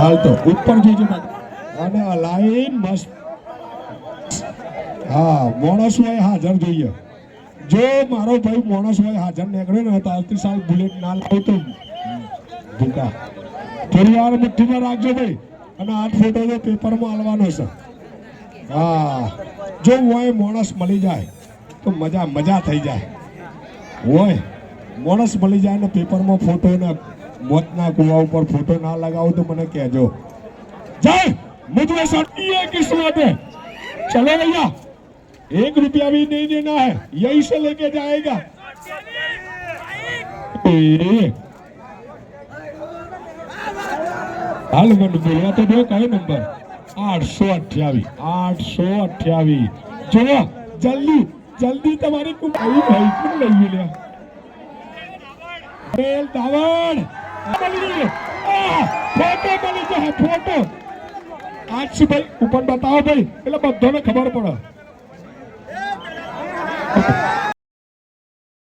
હાલ તો ઉપર જોજો અને આ લાઈન મસ્ત. હા માણસ હોય હાજર જોઈએ. જો મારો ભાઈ માણસ હોય હાજર નીકળ્યો ને આવતી સાલ બુલેટ ના લાવ તો ભૂકા. થોડી વાર મુઠ્ઠીમાં રાખજો ભાઈ. અને આઠ ફોટો તો પેપરમાં આલવાનો છે. હા. જો હોય માણસ મળી જાય, તો મજા મજા થઈ જાય. હોય. માણસ મળી જાય ને પેપરમાં ફોટો ને મોતના કુવા ઉપર ફોટો ના લગાવો તો મને કહેજો જય मुझे सटी है किस्मत है चलो भैया एक रुपया भी नहीं देना है यही से लेके जाएगा ए, હાલ મને બોલવા તો દો કયો નંબર આઠસો અઠ્યાવીસ આઠસો અઠ્યાવીસ જો જલ્દી જલ્દી તમારી કુમારી ભાઈ પણ લઈ લ્યા બેલ દાવણ ફોટો મળી જાય ફોટો. આજ ભાઈ ઉપર બતાવો ભાઈ એટલે બધાને ખબર પડે.